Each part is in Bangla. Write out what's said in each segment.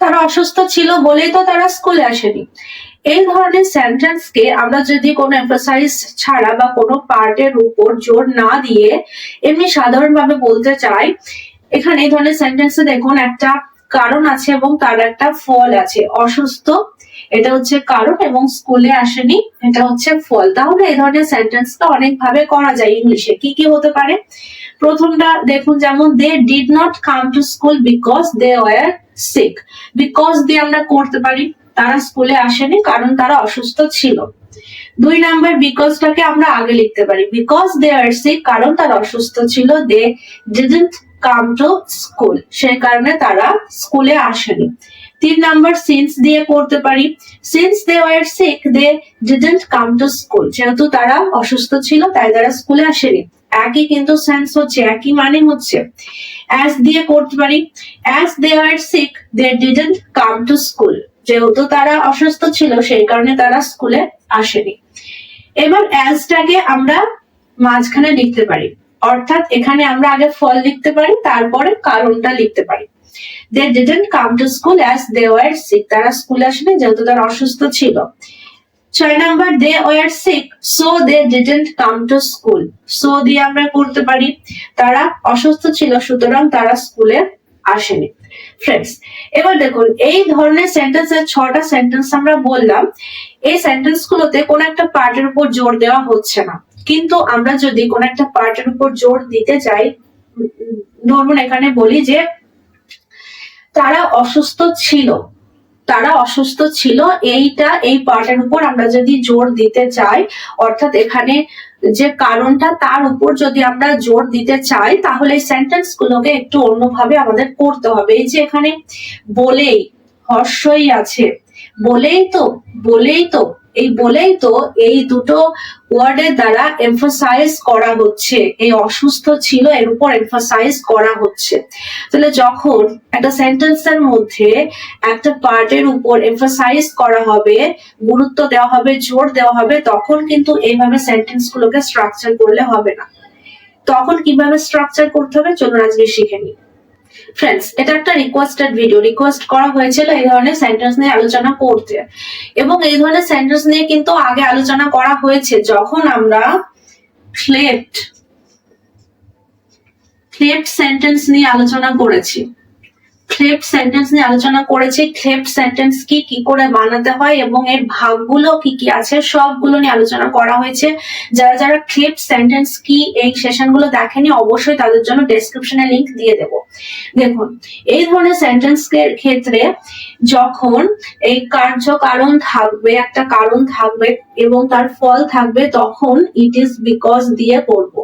তারা অসুস্থ ছিল বলেই তো তারা স্কুলে আসেনি। এই ধরনের সেন্টেন্সকে আমরা যদি কোনো এমফাসাইজ ছাড়া বা কোনো পার্টের উপর জোর না দিয়ে এমনি সাধারণভাবে বলতে চাই, এখানে এই ধরনের সেন্টেন্সে দেখুন, একটা কারণ আছে এবং তার একটা ফল আছে। অসুস্থ, এটা হচ্ছে কারণ এবং স্কুলে আসেনি, এটা হচ্ছে ফল। তাহলে এই ধরনের সেন্টেন্সটা অনেক ভাবে করা যায় ইংলিশে। কি কি হতে পারে? প্রথমটা দেখুন, যেমন they did not come to school because they were sick because দিয়ে আমরা করতে পারি, তারা স্কুলে আসেনি কারণ তারা অসুস্থ ছিল। দুই নাম্বার বিকজটাকে আমরা আগে লিখতে পারি। বিকজ দে আর সিক কারণ তারা অসুস্থ ছিল দে কাম টু স্কুল সেই কারণে তারা স্কুলে আসেনি। তিন নাম্বার সিন্স দিয়ে করতে পারি। Since they were sick they didn't come to school যেহেতু তারা অসুস্থ ছিল, তাই তারা স্কুলে আসেনি। একই কিন্তু সেন্স হচ্ছে, একই মানে হচ্ছে। অ্যাজ দিয়ে করতে পারি as they are sick they didn't come to school যেহেতু তারা অসুস্থ ছিল, সেই কারণে তারা স্কুলে আসেনি। এবার অ্যাজটাকে আমরা মাঝখানে লিখতে পারি। অর্থাৎ এখানে আমরা আগে ফল লিখতে পারি, তারপরে কারণটা লিখতে পারি। They didn't come to school as they were sick তারা স্কুলে আসেনি, যেহেতু তারা অসুস্থ ছিল। ছয় number they were sick so they didn't come to school so দিয়ে আমরা করতে পারি তারা অসুস্থ ছিল সুতরাং তারা স্কুলে আসেনি। ফ্রেন্ডস এবার দেখুন এই ধরনের সেন্টেন্সের ছটা সেন্টেন্স আমরা বললাম এই সেন্টেন্স গুলোতে কোন একটা পার্টের উপর জোর দেওয়া হচ্ছে না। কিন্তু আমরা যদি কোন একটা পার্টের উপর জোর দিতে উম, ধরুন এখানে বলি যে তারা অসুস্থ ছিল তারা অসুস্থ ছিল, এইটা, এই পার্টের উপর আমরা যদি জোর দিতে চাই, অর্থাৎ এখানে যে কারণটা তার উপর যদি আমরা জোর দিতে চাই, তাহলে সেন্টেন্স গুলোকে একটু অন্যভাবে আমাদের করতে হবে। এই যে এখানে বলেই, হর্ষই আছে। বলেই তো বলেই তো এই বলেই তো এই দুটো ওয়ার্ডের দ্বারা এমফাসাইজ করা হচ্ছে। এই অসুস্থ ছিল, এর উপর এমফাসাইজ করা হচ্ছে। তাহলে যখন একটা সেন্টেন্সের মধ্যে একটা পার্টের উপর এমফাসাইজ করা হবে, গুরুত্ব দেওয়া হবে, জোর দেওয়া হবে, তখন কিন্তু এইভাবে সেন্টেন্স গুলোকে স্ট্রাকচার করলে হবে না। তখন কীভাবে স্ট্রাকচার করতে হবে? চলুন আজকে শিখে নিই। ফ্রেন্ডস এটা একটা রিকোয়েস্টেড ভিডিও রিকোয়েস্ট করা হয়েছিল এই ধরনের সেন্টেন্স নিয়ে আলোচনা করতে। এবং এই ধরনের সেন্টেন্স নিয়ে কিন্তু আগে আলোচনা করা হয়েছে। যখন আমরা ফ্লেট ফ্লেট সেন্টেন্স নিয়ে আলোচনা করেছি। ক্লেপ্ট সেন্টেন্স নিয়ে আলোচনা করেছি। ক্লেপ্ট সেন্টেন্স কি কি করে বানাতে হয় এবং এর ভাগগুলো কি কি আছে, সবগুলো নিয়ে আলোচনা করা হয়েছে। যারা যারা ক্লেপ্ট সেন্টেন্স কি, এই সেশনগুলো দেখেনি, অবশ্যই তাদের জন্য ডেসক্রিপশনে লিংক দিয়ে দেব। দেখুন, এই ধরনের সেন্টেন্স ক্ষেত্রে যখন এই কার্য কারণ থাকবে, একটা কারণ থাকবে এবং তার ফল থাকবে, তখন ইট ইজ বিকজ দিয়ে করব।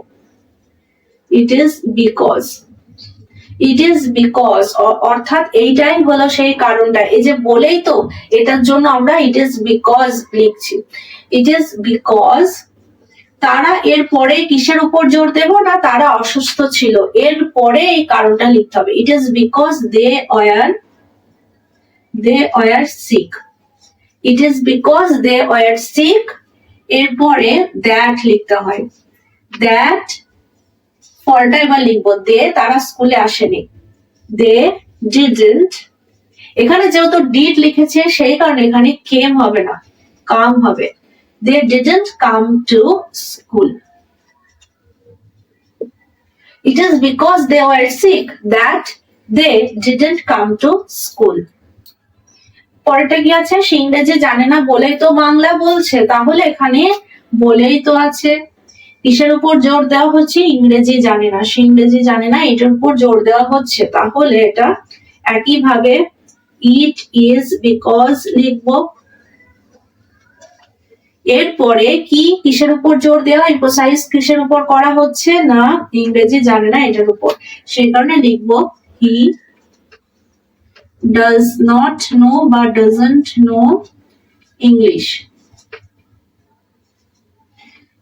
It is because it is because অর্থাৎ এইটাই হলো সেই কারণটা। এই যে বলেই তো, এটার জন্য আমরা ইট ইজ বিকজ লিখছি। ইট ইজ বিকজ তারা এর পরে কিসের উপর জোর দেব না তারা অসুস্থ ছিল। এর পরে এই কারণটা লিখতে হবে। It is because they were they were sick it is because they were sick এরপরে দ্যাট লিখতে হয়। দ্যাট ফলটা এবার লিখব, দে তারা স্কুলে আসেনি। দে ডিডন্ট এখানে যেহেতু ডিড লিখেছে, সেই কারণে এখানে কেম হবে না কাম হবে। They didn't come to school it is because they were sick that they didn't come to school পরেরটা কি আছে? সে ইংরেজি জানে না বলেই তো বাংলা বলছে। তাহলে এখানে বলেই তো আছে। কিসের উপর জোর দেওয়া হচ্ছে? ইংরেজি জানে না। সে ইংরেজি জানে না, এটার উপর জোর দেওয়া হচ্ছে। তাহলে এটা একইভাবে ইট ইজ বিকজ লিখব। এরপরে কি কিসের উপর জোর দেওয়া? এমফোসাইজ কিসের উপর করা হচ্ছে? না, ইংরেজি জানে না এটার উপর। সেই কারণে লিখব হি ডাজ নট নো বা ডাজন্ট নো ইংলিশ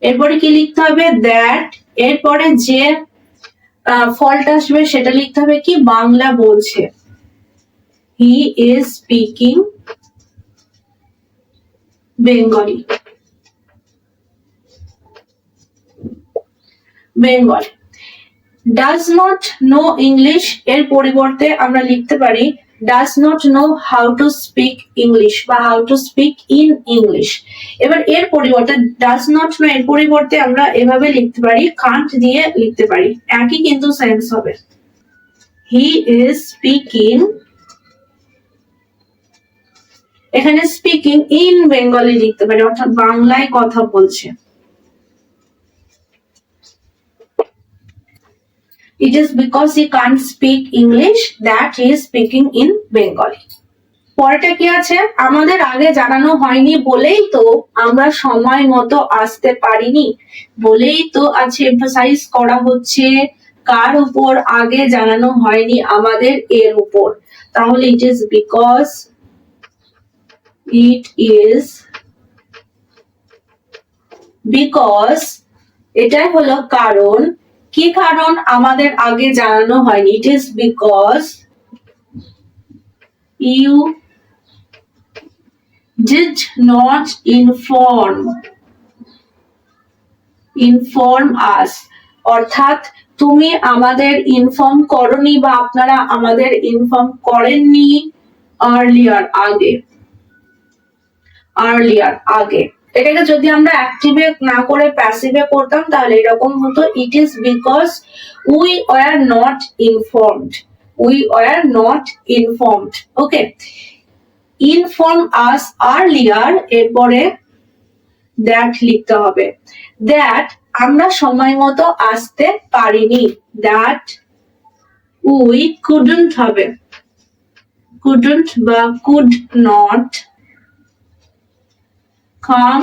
এরপরে কি লিখতে হবে? দ্যাট এরপরে যে ফলটা আসবে সেটা লিখতে হবে কি? বাংলা বলছে। He is speaking Bengali Bengal does not know English এর পরিবর্তে আমরা লিখতে পারি does not know how to speak English বা how to speak in English এবার এর পরিবর্তে ডাজ নট নো এর পরিবর্তে আমরা এভাবে লিখতে পারি কান্ট দিয়ে লিখতে পারি। একই কিন্তু সেন্স হবে। হি ইজ স্পিকিং এখানে স্পিকিং ইন বেঙ্গলি লিখতে পারি, অর্থাৎ বাংলায় কথা বলছে। It is because he can't speak English that he is speaking in Bengali. পরেরটা কি আছে? আমাদের আগে জানানো হয়নি বলেই তো আমরা সময় মতো আসতে পারিনি। বলেই তো আছে এমফাসাইজ করা হচ্ছে কার উপর আগে জানানো হয়নি আমাদের এর উপর। তাহলে it is because it is because এটাই হলো কারণ কি কারণ আমাদের আগে জানানো হয়নি? It is because you did not inform inform us. অর্থাৎ তুমি আমাদের ইনফর্ম করনি বা আপনারা আমাদের ইনফর্ম করেননি আর্লিয়ার আগে আর্লিয়ার আগে। এটাকে যদি আমরা অ্যাক্টিভে না করে প্যাসিভে করতাম, তাহলে এরকম হতো it is because we were not informed we were not informed okay inform us earlier এরপরে দ্যাট লিখতে হবে। দ্যাট আমরা সময় মতো আসতে পারিনি। দ্যাট উই কুডন্ট হবে। কুডন্ট বা could not come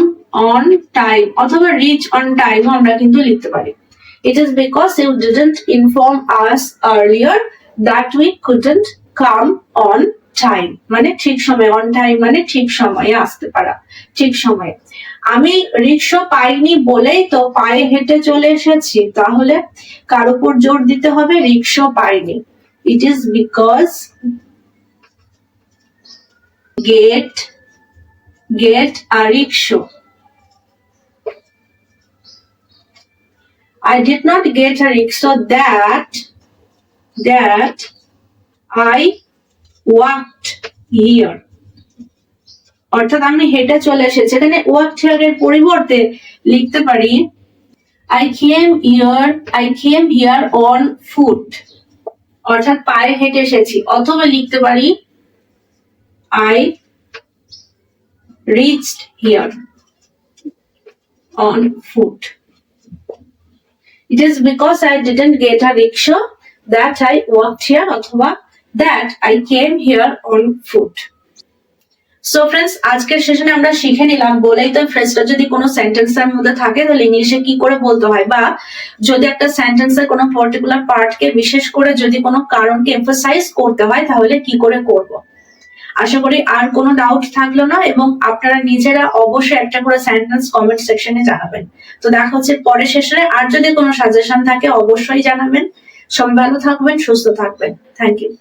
on time অথবা রিচ অন টাইম আমরা কিন্তু লিখতে পারি। It is because you didn't inform us earlier that we couldn't come on time মানে ঠিক সময় অন টাইম মানে ঠিক সময়ে আসতে পারা। ঠিক সময়ে। আমি রিক্সা পাইনি বলেই তো পায়ে হেঁটে চলে এসেছি, তাহলে কার উপর জোর দিতে হবে? রিক্সা পাইনি। It is because get get a rickshaw. I did not get a rickshaw that that I walked here. অর্থাৎ আমি হেঁটে চলে এসেছি এখানে ওয়ার্ক এর পরিবর্তে লিখতে পারি I came here I came here on foot অর্থাৎ পায়ে হেঁটে এসেছি অথবা লিখতে পারি I reached here on foot. It is because I didn't get a rickshaw that I walked here অথবা that I came here on foot. So friends আজকের সেশনে আমরা শিখে নিলাম, বলেই তো ফ্রেন্ডসটা যদি কোনো সেন্টেন্সের মধ্যে থাকে, তাহলে ইংলিশে কি করে বলতে হয় বা যদি একটা সেন্টেন্সের কোনো পার্টিকুলার পার্টকে বিশেষ করে যদি কোনো কারণকে এমফাসাইজ করতে হয়, তাহলে কি করে করব আশা করি আর কোনো ডাউট থাকল না এবং আপনারা নিজেরা অবশ্যই একটা করে সেন্টেন্স কমেন্ট সেকশনে জানাবেন। তো দেখা হচ্ছে পরে সেশনে আর যদি কোনো সাজেশন থাকে, অবশ্যই জানাবেন। সবাই ভালো থাকবেন, সুস্থ থাকবেন। Thank you